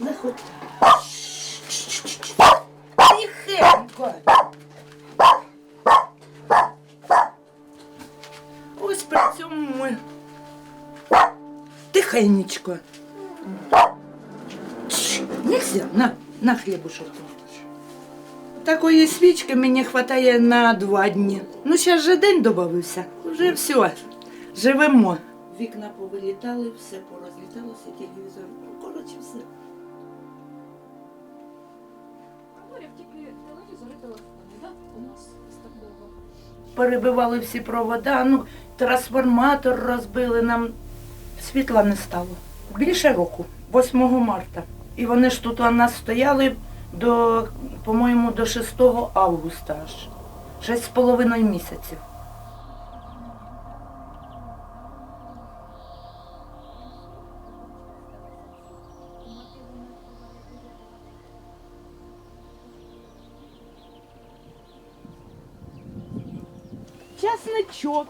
Заходь. Тихенько. Ось при цьому ми. Тихенечко. Нельзя, на, на хлібушок. Такої свічки мені вистачає на два дні. Ну, зараз же день додався. Вже все. Живемо. Вікна повилітали, все порозліталося, телевізор. Ну, коротше, все. Перебивали всі провода, ну, трансформатор розбили, нам світла не стало. Більше року, 8 марта. І вони ж тут у нас стояли до, по-моєму, до 6 августа аж. Шесть з половиною місяців. Часничок,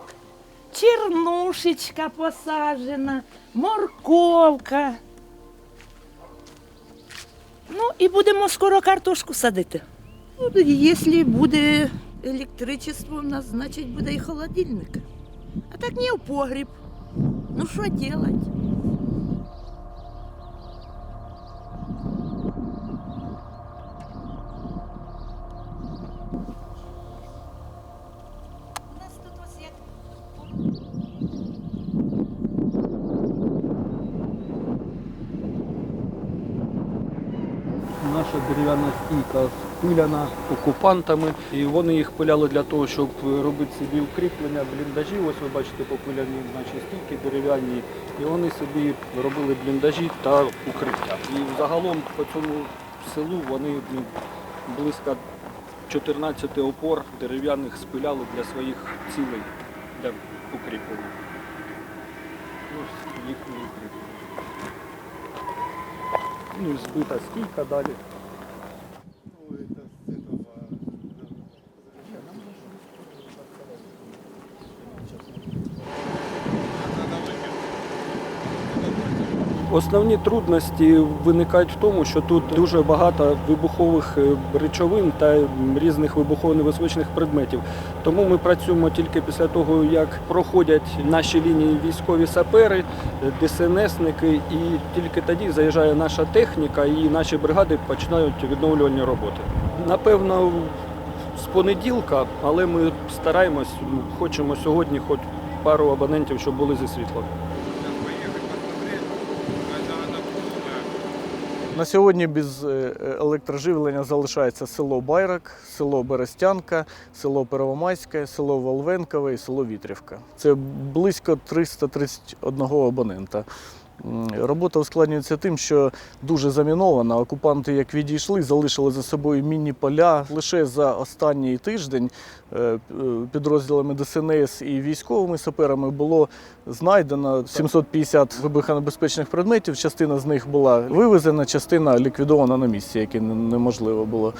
чернушечка посаджена, морковка. Ну і будемо скоро картошку садити. Ну, якщо буде електричество у нас, значить буде і холодильник. А так ні в погріб. Ну що робити? Наша дерев'яна стійка спиляна окупантами, і вони їх пиляли для того, щоб робити собі укріплення, бліндажі. Ось ви бачите попиляні наші стійки дерев'яні, і вони собі робили бліндажі та укриття. І загалом по цьому селу вони ну, близько 14 опор дерев'яних спиляли для своїх цілей для укріплення. Ось укріплення. Ну, збита стійка далі. Основні трудності виникають в тому, що тут дуже багато вибухових е, речовин та різних вибухово-небезпечних предметів. Тому ми працюємо тільки після того, як проходять наші лінії військові сапери, е, ДСНСники, і тільки тоді заїжджає наша техніка і наші бригади починають відновлювальні роботи. Напевно, з понеділка, але ми стараємось, ну, хочемо сьогодні, хоч пару абонентів, щоб були зі світлом. На сьогодні без е, електроживлення залишається село Байрак, село Берестянка, село Первомайське, село Волвенкове і село Вітрівка. Це близько 331 абонента. Робота ускладнюється тим, що дуже замінована. Окупанти, як відійшли, залишили за собою мінні поля. Лише за останній тиждень е, е, підрозділами ДСНС і військовими саперами було знайдено 750 вибухонебезпечних предметів. Частина з них була вивезена, частина ліквідована на місці, яке неможливо було.